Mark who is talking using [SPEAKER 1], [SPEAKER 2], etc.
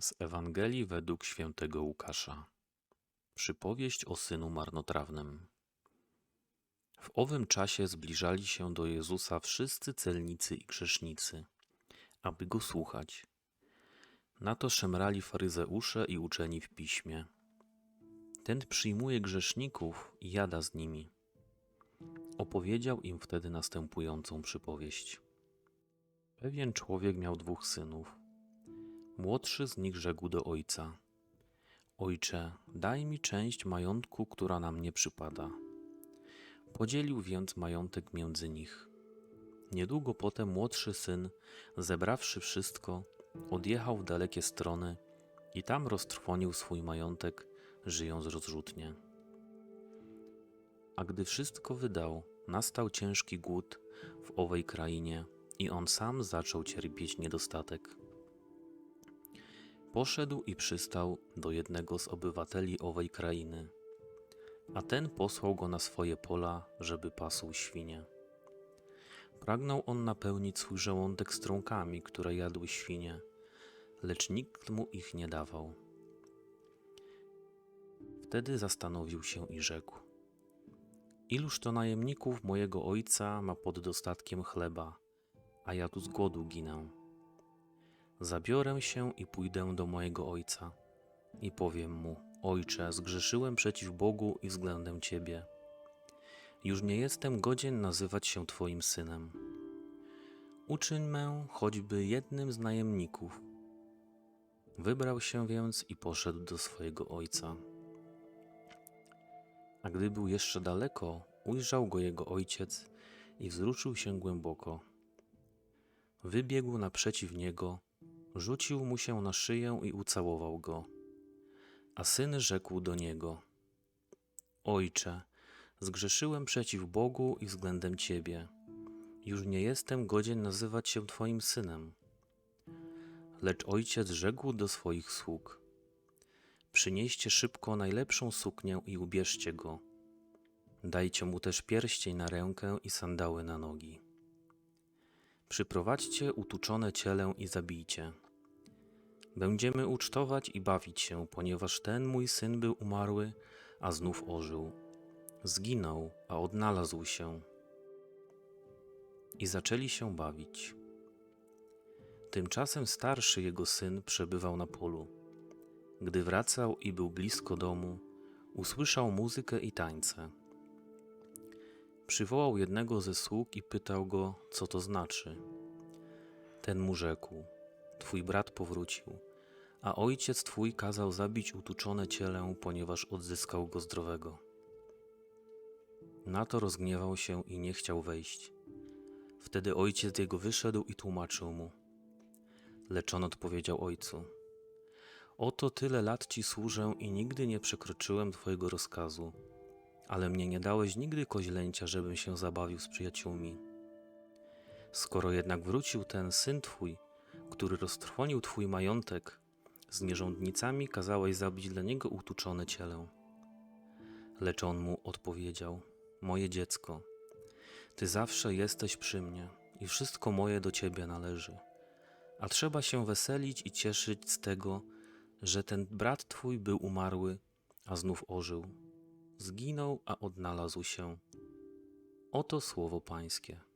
[SPEAKER 1] Z Ewangelii według świętego Łukasza. Przypowieść o synu marnotrawnym. W owym czasie zbliżali się do Jezusa wszyscy celnicy i grzesznicy, aby go słuchać. Na to szemrali faryzeusze i uczeni w piśmie. Ten przyjmuje grzeszników i jada z nimi. Opowiedział im wtedy następującą przypowieść. Pewien człowiek miał dwóch synów. Młodszy z nich rzekł do ojca: Ojcze, daj mi część majątku, która nam nie przypada. Podzielił więc majątek między nich. Niedługo potem młodszy syn, zebrawszy wszystko, odjechał w dalekie strony i tam roztrwonił swój majątek, żyjąc rozrzutnie. A gdy wszystko wydał, nastał ciężki głód w owej krainie i on sam zaczął cierpieć niedostatek. Poszedł i przystał do jednego z obywateli owej krainy, a ten posłał go na swoje pola, żeby pasł świnie. Pragnął on napełnić swój żołądek strąkami, które jadły świnie, lecz nikt mu ich nie dawał. Wtedy zastanowił się i rzekł: Iluż to najemników mojego ojca ma pod dostatkiem chleba, a ja tu z głodu ginę. Zabiorę się i pójdę do mojego ojca i powiem mu: Ojcze, zgrzeszyłem przeciw Bogu i względem Ciebie. Już nie jestem godzien nazywać się Twoim synem. Uczyń mę choćby jednym z najemników. Wybrał się więc i poszedł do swojego ojca. A gdy był jeszcze daleko, ujrzał go jego ojciec i wzruszył się głęboko. Wybiegł naprzeciw niego, rzucił mu się na szyję i ucałował go. A syn rzekł do niego: Ojcze, zgrzeszyłem przeciw Bogu i względem ciebie. Już nie jestem godzien nazywać się twoim synem. Lecz ojciec rzekł do swoich sług: Przynieście szybko najlepszą suknię i ubierzcie go. Dajcie mu też pierścień na rękę i sandały na nogi. Przyprowadźcie utuczone cielę i zabijcie. Będziemy ucztować i bawić się, ponieważ ten mój syn był umarły, a znów ożył. Zginął, a odnalazł się. I zaczęli się bawić. Tymczasem starszy jego syn przebywał na polu. Gdy wracał i był blisko domu, usłyszał muzykę i tańce. Przywołał jednego ze sług i pytał go, co to znaczy. Ten mu rzekł: Twój brat powrócił, a ojciec twój kazał zabić utuczone cielę, ponieważ odzyskał go zdrowego. Na to rozgniewał się i nie chciał wejść. Wtedy ojciec jego wyszedł i tłumaczył mu. Lecz on odpowiedział ojcu: Oto tyle lat ci służę i nigdy nie przekroczyłem twojego rozkazu, ale mnie nie dałeś nigdy koźlęcia, żebym się zabawił z przyjaciółmi. Skoro jednak wrócił ten syn twój, który roztrwonił twój majątek, z nierządnicami kazałeś zabić dla niego utuczone cielę. Lecz on mu odpowiedział: Moje dziecko, ty zawsze jesteś przy mnie i wszystko moje do ciebie należy. A trzeba się weselić i cieszyć z tego, że ten brat twój był umarły, a znów ożył. Zginął, a odnalazł się. Oto słowo Pańskie.